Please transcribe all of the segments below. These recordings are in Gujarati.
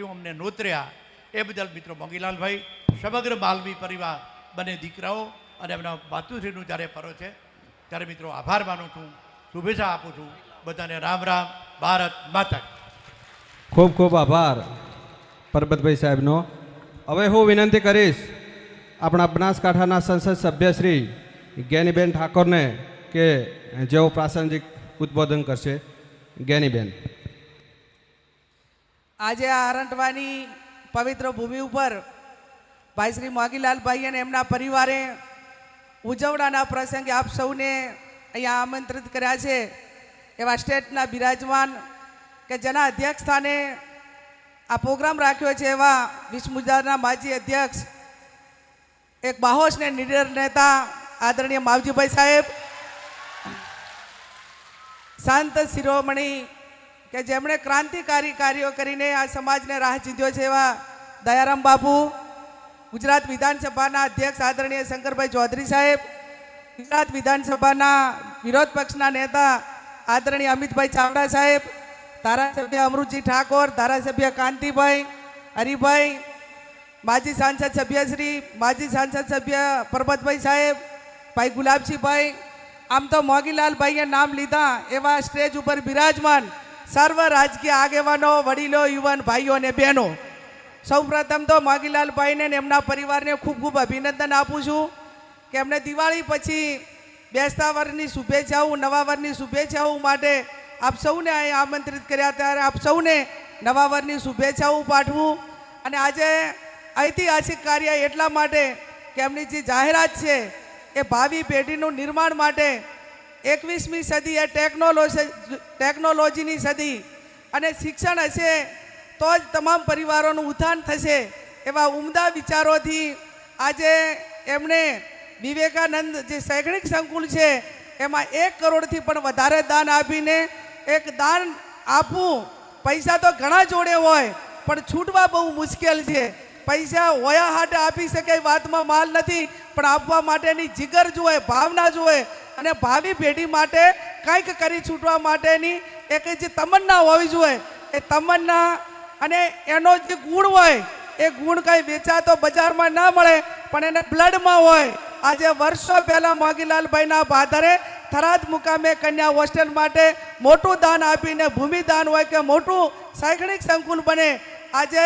અમને નોતર્યા. એ બદલ મિત્રો મોગીલાલભાઈ, સમગ્ર માલવી પરિવાર, બંને દીકરાઓ અને એમના માતુશ્રીનું જ્યારે પર્વ છે, ત્યારે મિત્રો આભાર માનું છું, શુભેચ્છા આપું છું. બધાને રામ રામ, ભારત માતા ખૂબ ખૂબ આભાર પરબતભાઈ સાહેબનો. હવે હું વિનંતી કરીશ આપણા બનાસકાંઠાના સંસદ સભ્ય શ્રી જ્ઞાનીબેન ઠાકોરને કે જેઓ પ્રાસંગિક ઉદ્બોધન કરશે. જ્ઞાનીબેન આજે આ આરંટવાની પવિત્ર ભૂમિ ઉપર ભાઈ શ્રી મોગીલાલભાઈ અને એમના પરિવારે ઉજવણાના પ્રસંગે આપ સૌને અહીંયા આમંત્રિત કર્યા છે. એવા સ્ટેટના બિરાજમાન કે જેના અધ્યક્ષ સ્થાને આ પ્રોગ્રામ રાખ્યો છે એવા વિશ્વ માજી અધ્યક્ષ એક બાહોશ ને નીડર નેતા આદરણીય માવજીભાઈ સાહેબ શાંત શિરોમણી કે જેમણે ક્રાંતિકારી કાર્યો કરીને આ સમાજને રાહ ચીંધ્યો છે એવા દયારામ બાપુ, ગુજરાત વિધાનસભાના અધ્યક્ષ આદરણીય શંકરભાઈ ચૌધરી સાહેબ, ગુજરાત વિધાનસભાના વિરોધ પક્ષના નેતા આદરણીય અમિતભાઈ ચાવડા સાહેબ, ધારાસભ્ય અમૃતજી ઠાકોર, ધારાસભ્ય કાંતિભાઈ હરિભાઈ, માજી સાંસદ સભ્યશ્રી, માજી સાંસદ સભ્ય પરબતભાઈ સાહેબ, ભાઈ ગુલાબસિંહભાઈ આમ તો મોગીલાલભાઈએ નામ લીધા એવા સ્ટેજ ઉપર બિરાજમાન સર્વ રાજકીય આગેવાનો, વડીલો, યુવાન ભાઈઓ અને બહેનો, સૌપ્રથમ તો માગીલાલભાઈને એમના પરિવારને ખૂબ ખૂબ અભિનંદન આપું છું કે એમને દિવાળી પછી બેસતા વર્ષની શુભેચ્છાઓ નવા વર્ષની શુભેચ્છાઓ માટે આપ સૌને અહીં આમંત્રિત કર્યા ત્યારે આપ સૌને નવા વર્ષની શુભેચ્છાઓ પાઠવું. અને આજે ઐતિહાસિક કાર્ય એટલા માટે કે એમની જે જાહેરાત છે એ ભાવિ પેઢીનું નિર્માણ માટે એકવીસમી સદી એ ટેકનોલોજી ટેકનોલોજીની સદી. અને શિક્ષણ હશે તો જ તમામ પરિવારોનું ઉત્થાન થશે. એવા ઉમદા વિચારોથી આજે એમણે વિવેકાનંદ જે શૈક્ષણિક સંકુલ છે, એમાં એક કરોડથી પણ વધારે દાન આપીને એક દાન આપવું. પૈસા તો ઘણા જોડે હોય, પણ છૂટવા બહુ મુશ્કેલ છે. પૈસા હોયા હાટે આપી શકે વાતમાં માલ નથી, પણ આપવા માટેની જીગર જોઈએ ભાવના જોઈએ અને ભાવિ પેઢી માટે કંઈક કરી છૂટવા માટેની એક જે તમન્ના હોવી જોઈએ. એ તમન્ના અને એનો જે ગુણ હોય, એ ગુણ કંઈ વેચાતો બજારમાં ના મળે, પણ એને બ્લડમાં હોય. આજે વર્ષો પહેલાં મોગીલાલભાઈના ભાદરે થરાદ મુકામે કન્યા હોસ્ટેલ માટે મોટું દાન આપીને ભૂમિદાન હોય કે મોટું શૈક્ષણિક સંકુલ બને, આજે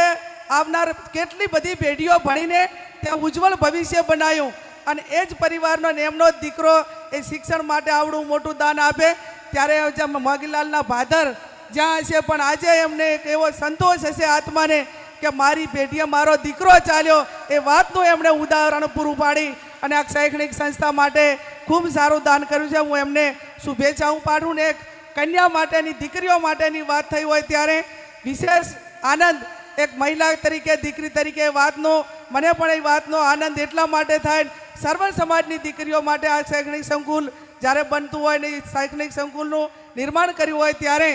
આવનાર કેટલી બધી પેઢીઓ ભણીને ત્યાં ઉજ્જવળ ભવિષ્ય બનાવ્યું અને એ જ પરિવારનો ને એમનો દીકરો એ શિક્ષણ માટે આવડું મોટું દાન આપે. ત્યારે જેમ મોગીલાલના ભાદર જ્યાં હશે, પણ આજે એમને એક એવો સંતોષ હશે આત્માને કે મારી પેઢીએ મારો દીકરો ચાલ્યો. એ વાતનું એમણે ઉદાહરણ પૂરું પાડી અને આ શૈક્ષણિક સંસ્થા માટે ખૂબ સારું દાન કર્યું છે. હું એમને શુભેચ્છાઓ પાડું ને એક કન્યા માટેની, દીકરીઓ માટેની વાત થઈ હોય ત્યારે વિશેષ આનંદ એક મહિલા તરીકે, દીકરી તરીકે વાતનો, મને પણ એ વાતનો આનંદ એટલા માટે થાય સર્વ સમાજની દીકરીઓ માટે આ શૈક્ષણિક સંકુલ જ્યારે બનતું હોય ને શૈક્ષણિક સંકુલનું નિર્માણ કર્યું હોય ત્યારે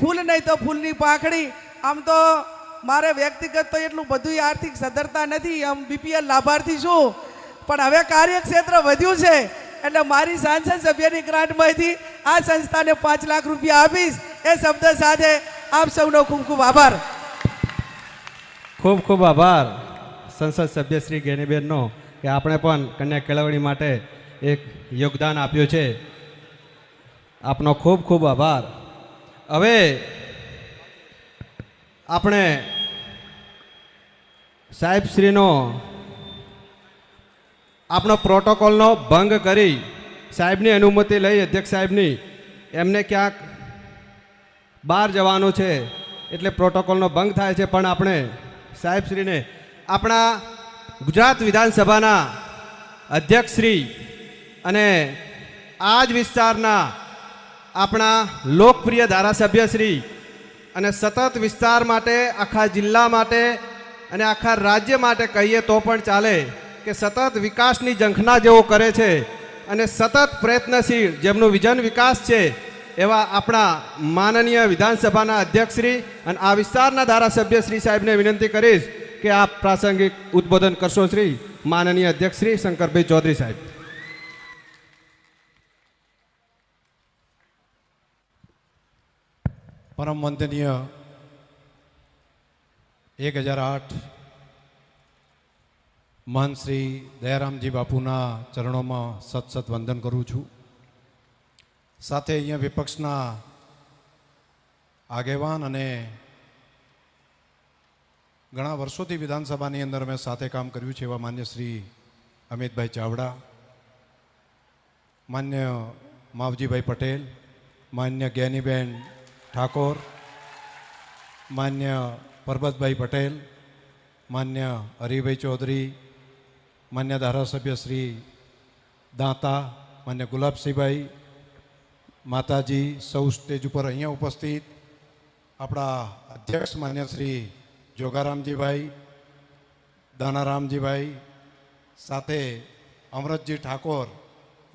ફૂલ નહીં તો ફૂલની પાંખડી. આમ તો મારે વ્યક્તિગત તો એટલું બધું આર્થિક સદ્ધરતા નથી, આમ બીપીએલ લાભાર્થી છું. પણ હવે કાર્યક્ષેત્ર વધ્યું છે, એટલે મારી સાંસદ સભ્યની ગ્રાન્ટમાંથી આ સંસ્થાને પાંચ લાખ રૂપિયા આપીશ. એ શબ્દ સાથે આપ સૌનો ખૂબ ખૂબ આભાર. ખૂબ ખૂબ આભાર, સંસદ સભ્ય શ્રી જ્ઞાનીબેનનો કે આપણે પણ કન્યા કેળવણી માટે એક યોગદાન આપ્યું છે. આપનો ખૂબ ખૂબ આભાર. હવે આપણે સાહેબશ્રીનો આપણો પ્રોટોકોલનો ભંગ કરી સાહેબની અનુમતિ લઈ અધ્યક્ષ સાહેબની. એમને ક્યાંક બહાર જવાનું છે એટલે પ્રોટોકોલનો ભંગ થાય છે, પણ આપણે સાહેબશ્રીને આપણા ગુજરાત વિધાનસભાના અધ્યક્ષશ્રી અને આ જ વિસ્તારના આપણા લોકપ્રિય ધારાસભ્યશ્રી અને સતત વિસ્તાર માટે, આખા જિલ્લા માટે અને આખા રાજ્ય માટે કહીએ તો પણ ચાલે કે સતત વિકાસની ઝંખના જેવો કરે છે અને સતત પ્રયત્નશીલ જેમનું વિજન વિકાસ છે એવા આપણા માનનીય વિધાનસભાના અધ્યક્ષશ્રી અને આ વિસ્તારના ધારાસભ્ય શ્રી સાહેબને વિનંતી કરીશ કે આપ પ્રાસંગિક ઉદ્બોધન કરશો શ્રી માનનીય અધ્યક્ષ શ્રી શંકરભાઈ ચૌધરી સાહેબ. પરમ વંદનીય એક હજાર આઠ મહાન શ્રી દયારામજી બાપુના ચરણોમાં સત સત વંદન કરું છું. સાથે અહીંયા વિપક્ષના આગેવાન અને ઘણા વર્ષોથી વિધાનસભાની અંદર મેં સાથે કામ કર્યું છે એવા માન્ય શ્રી અમિતભાઈ ચાવડા, માન્ય માવજીભાઈ પટેલ, માન્ય જ્ઞાનીબેન ઠાકોર, માન્ય પરબતભાઈ પટેલ, માન્ય હરિભાઈ ચૌધરી, માન્ય ધારાસભ્ય શ્રી દાંતા, માન્ય ગુલાબસિંહભાઈ માતાજી સૌ સ્ટેજ ઉપર અહીંયા ઉપસ્થિત આપણા અધ્યક્ષ માન્ય શ્રી જોગારામજીભાઈ, દાનારામજીભાઈ સાથે અમરતજી ઠાકોર,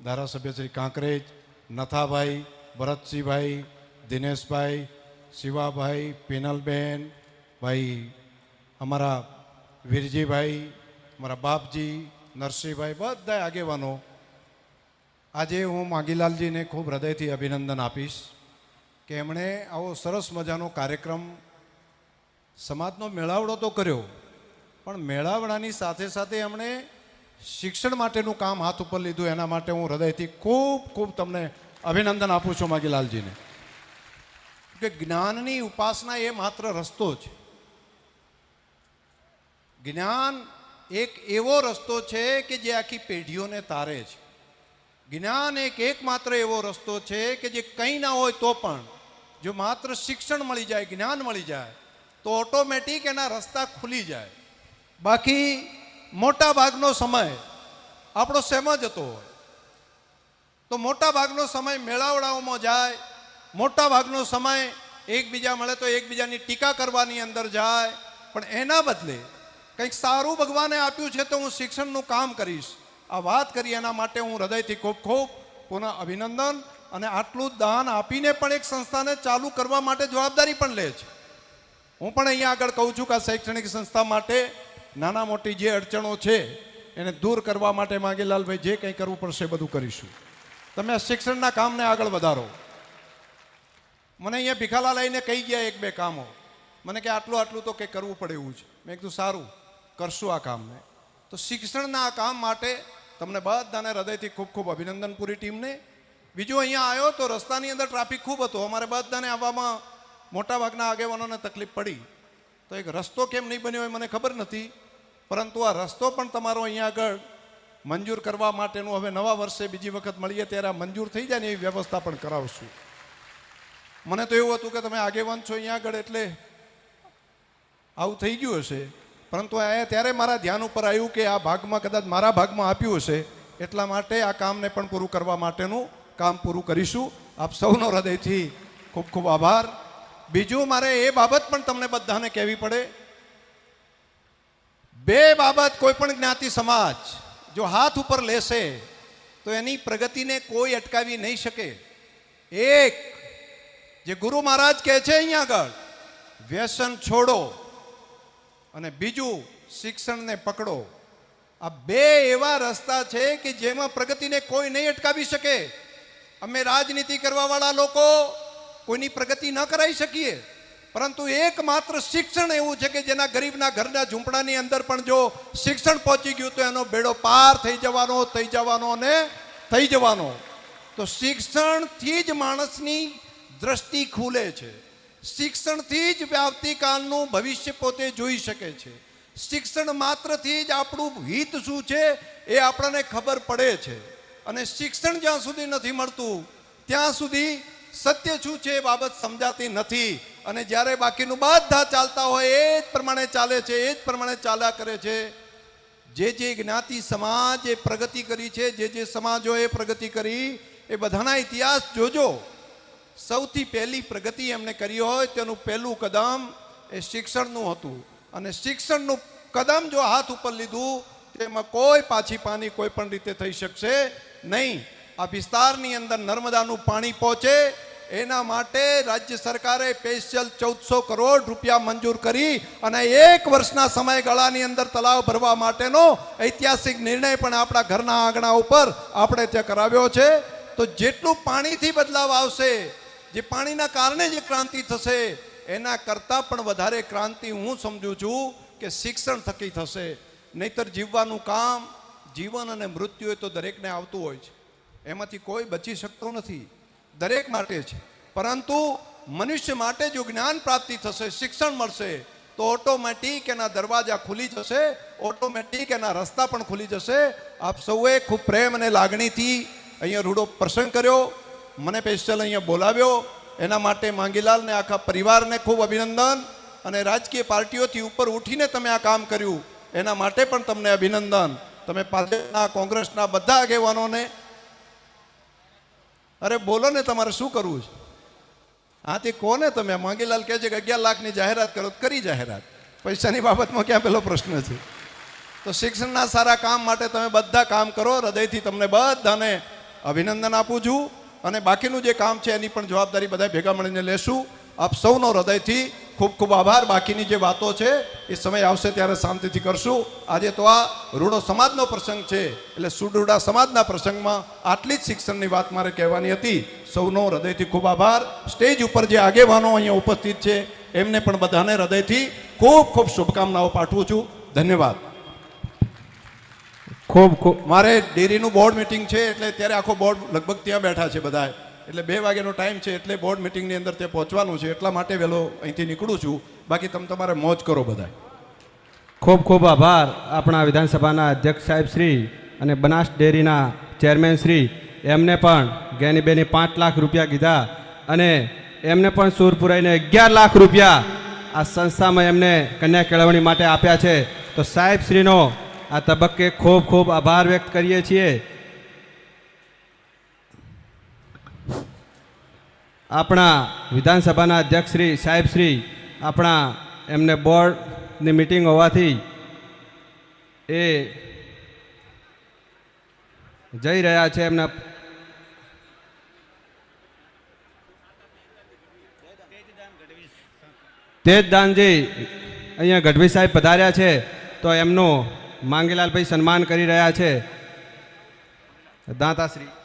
ધારાસભ્ય શ્રી કાંકરેજ, નથાભાઈ, ભરતસિંહભાઈ, દિનેશભાઈ, શિવાભાઈ, પિનલબેન, ભાઈ અમારા વીરજીભાઈ, અમારા બાપજી, નરસિંહભાઈ બધા આગેવાનો. આજે હું માગીલાલજીને ખૂબ હૃદયથી અભિનંદન આપીશ કે એમણે આવો સરસ મજાનો કાર્યક્રમ સમાજનો મેળાવડો તો કર્યો, પણ મેળાવડાની સાથે સાથે એમણે શિક્ષણ માટેનું કામ હાથ ઉપર લીધું. એના માટે હું હૃદયથી ખૂબ ખૂબ તમને અભિનંદન આપું છું માગીલાલજીને કે જ્ઞાનની ઉપાસના એ માત્ર રસ્તો છે જ્ઞાન એક એવો રસ્તો છે કે જે આખી પેઢીઓને તારે છે. જ્ઞાન એક એકમાત્ર એવો રસ્તો છે કે જે કંઈ ના હોય તો પણ, જો માત્ર શિક્ષણ મળી જાય, જ્ઞાન મળી જાય તો ઓટોમેટિક એના રસ્તા ખુલી જાય. બાકી મોટા ભાગનો સમય આપણો સેમ જ હતો. તો મોટા ભાગનો સમય મેળાવડાઓમાં જાય, મોટા ભાગનો સમય એકબીજા મળે તો એકબીજાની ટીકા કરવાની અંદર જાય. પણ એના બદલે કંઈક સારું ભગવાને આપ્યું છે તો હું શિક્ષણનું કામ કરીશ. આ વાત કરી એના માટે હું હૃદયથી ખૂબ ખૂબ પુનઃ અભિનંદન અને આટલું દાન આપીને પણ એક સંસ્થાને ચાલુ કરવા માટે જવાબદારી પણ લે છે. હું પણ અહીંયા આગળ કહું છું કે આ શૈક્ષણિક સંસ્થા માટે નાના મોટી જે અડચણો છે, એને દૂર કરવા માટે માગીલાલભાઈ જે કંઈ કરવું પડશે બધું કરીશું. તમે આ શિક્ષણના કામને આગળ વધારો. મને અહીંયા ભીખાલા લઈને કહી ગયા એક બે કામો. મને કે આટલું આટલું તો કે કરવું પડે એવું છે. મેં કીધું, સારું, કરશું આ કામને. તો શિક્ષણના આ કામ માટે તમને બધાને હૃદયથી ખૂબ ખૂબ અભિનંદન પૂરી ટીમને. બીજું અહીંયા આવ્યો તો રસ્તાની અંદર ટ્રાફિક ખૂબ હતો. અમારે બધાને આવવામાં મોટાભાગના આગેવાનોને તકલીફ પડી. તો એક રસ્તો કેમ નહીં બન્યો એ મને ખબર નથી. પરંતુ આ રસ્તો પણ તમારો અહીંયા આગળ મંજૂર કરવા માટેનું હવે નવા વર્ષે બીજી વખત મળીએ ત્યારે આ મંજૂર થઈ જાય ને એવી વ્યવસ્થા પણ કરાવશું. મને તો એવું હતું કે તમે આગેવાન છો અહીંયા આગળ એટલે આવું થઈ ગયું હશે. પરંતુ એ ત્યારે મારા ધ્યાન ઉપર આવ્યું કે આ ભાગમાં કદાચ મારા ભાગમાં આપ્યું હશે. એટલા માટે આ કામને પણ પૂરું કરવા માટેનું કામ પૂરું કરીશું. આપ સૌનો હૃદયથી ખૂબ ખૂબ આભાર. બીજું મારે એ બાબત પણ તમને બધાને કહેવી પડે. બે બાબત કોઈ પણ જ્ઞાતિ સમાજ જો હાથ ઉપર લેશે, તો એની પ્રગતિને કોઈ અટકાવી નહીં શકે. એક, જે ગુરુ મહારાજ કહે છે અહીંયા આગળ, વ્યસન છોડો અને બીજું શિક્ષણને પકડો. આ બે એવા રસ્તા છે કે જેમાં પ્રગતિને કોઈ નહીં અટકાવી શકે. અમે રાજનીતિ કરવાવાળા લોકો કોઈની પ્રગતિ ન કરાવી શકીએ. પરંતુ એકમાત્ર શિક્ષણ એવું છે કે જેના ગરીબના ઘરના ઝૂંપડાની અંદર પણ જો શિક્ષણ પહોંચી ગયું તો એનો બેડો પાર થઈ જવાનો થઈ જવાનો અને થઈ જવાનો. તો શિક્ષણથી જ માણસની દ્રષ્ટિ ખુલે છે. શિક્ષણથી જ આવતીકાલનું ભવિષ્ય પોતે જોઈ શકે છે. શિક્ષણ માત્રથી જ આપણું હિત શું છે એ આપણને ખબર પડે છે. અને શિક્ષણ જ્યાં સુધી નથી મળતું, ત્યાં સુધી સત્ય શું છે એ બાબત સમજાતી નથી. અને જ્યારે બાકીનું બધા ચાલતા હોય, એ જ પ્રમાણે ચાલે છે, એ જ પ્રમાણે ચાલ્યા કરે છે. જે જે જ્ઞાતિ સમાજ એ પ્રગતિ કરી છે, જે જે સમાજોએ પ્રગતિ કરી, એ બધાના ઇતિહાસ જોજો. સૌથી પહેલી પ્રગતિ એમણે કરી હોય, તેનું પહેલું કદમ એ શિક્ષણનું હતું. અને શિક્ષણનું કદમ જો હાથ ઉપર લીધું તેમાં કોઈ પાછી પાની કોઈ પણ રીતે થઈ શકશે નહીં. આ વિસ્તારની અંદર નર્મદાનું પાણી પહોંચે. એના માટે રાજ્ય સરકારે સ્પેશિયલ ચૌદસો કરોડ રૂપિયા મંજૂર કરી અને એક વર્ષના સમયગાળાની અંદર તલાવ ભરવા માટેનો ઐતિહાસિક નિર્ણય પણ આપણા ઘરના આંગણા ઉપર આપણે ત્યાં કરાવ્યો છે. તો જેટલું પાણીથી બદલાવ આવશે, જે પાણીના કારણે જે ક્રાંતિ થશે, એના કરતાં પણ વધારે ક્રાંતિ હું સમજું છું કે શિક્ષણ થકી થશે. નહીતર જીવવાનું કામ, જીવન અને મૃત્યુ એ તો દરેકને આવતું હોય છે. એમાંથી કોઈ બચી શકતો નથી. દરેક માટે છે પરંતુ મનુષ્ય માટે જો જ્ઞાન પ્રાપ્તિ થશે, શિક્ષણ મળશે, તો ઓટોમેટિક એના દરવાજા ખુલી જશે, ઓટોમેટિક એના રસ્તા પણ ખુલી જશે. આપ સૌએ ખૂબ પ્રેમ અને લાગણીથી અહીંયા રૂડો પ્રસંગ કર્યો, મને સ્પેશિયલ અહીંયા બોલાવ્યો. એના માટે માંગીલાલને, આખા પરિવારને ખૂબ અભિનંદન અને રાજકીય પાર્ટીઓથી ઉપર ઉઠીને તમે આ કામ કર્યું. એના માટે પણ તમને અભિનંદન. તમે ભાજપના, કોંગ્રેસના બધા આગેવાનોને અરે બોલો ને તમારે શું કરવું છે? આથી કોને તમે? માંગીલાલ કહે છે કે અગિયાર લાખની જાહેરાત કરો કરી જાહેરાત. પૈસાની બાબતમાં ક્યાં પેલો પ્રશ્ન છે? તો શિક્ષણના સારા કામ માટે તમે બધા કામ કરો, હૃદયથી તમને બધાને અભિનંદન આપું છું. અને બાકીનું જે કામ છે, એની પણ જવાબદારી બધા ભેગા મળીને લેશું. આપ સૌનો હૃદયથી ખૂબ ખૂબ આભાર. બાકીની જે વાતો છે એ સમય આવશે ત્યારે શાંતિથી કરશું. આજે તો આ રૂડો સમાજનો પ્રસંગ છે એટલે સુડુડા સમાજના પ્રસંગમાં આટલી જ શિક્ષણની વાત મારે કહેવાની હતી. સૌનો હૃદયથી ખૂબ આભાર. સ્ટેજ ઉપર જે આગેવાનો અહીંયા ઉપસ્થિત છે એમને પણ બધાને હૃદયથી ખૂબ ખૂબ શુભકામનાઓ પાઠવું છું. ધન્યવાદ. ખૂબ ખૂબ મારે ડેરીનું બોર્ડ મિટિંગ છે એટલે ત્યારે આખો બોર્ડ લગભગ ત્યાં બેઠા છે બધા એટલે બે વાગ્યાનો ટાઈમ છે, એટલે બોર્ડ મિટિંગની અંદર તે પહોંચવાનું છે, એટલા માટે વહેલો અહીંથી નીકળું છું. બાકી તમે તમારે મોજ કરો બધા ખૂબ ખૂબ આભાર આપણા વિધાનસભાના અધ્યક્ષ સાહેબ શ્રી અને બનાસ ડેરીના ચેરમેન શ્રી. એમને પણ જ્ઞાનીબેની પાંચ લાખ રૂપિયા કીધા અને એમને પણ સૂર પુરાઈને અગિયાર લાખ રૂપિયા આ સંસ્થામાં એમને કન્યા કેળવણી માટે આપ્યા છે. તો સાહેબ શ્રીનો આ તબક્કે ખૂબ ખૂબ આભાર વ્યક્ત કરીએ છીએ. આપણા વિધાનસભાના અધ્યક્ષ શ્રી, સાહેબ શ્રી, આપણા એમને બોર્ડની મિટિંગ હોવાથી એ જઈ રહ્યા છે એમના તેજદાનજી, અહીંયા ગઢવી સાહેબ પધાર્યા છે, તો એમનું માંગીલાલભાઈ સન્માન કરી રહ્યા છે. દાતાશ્રી.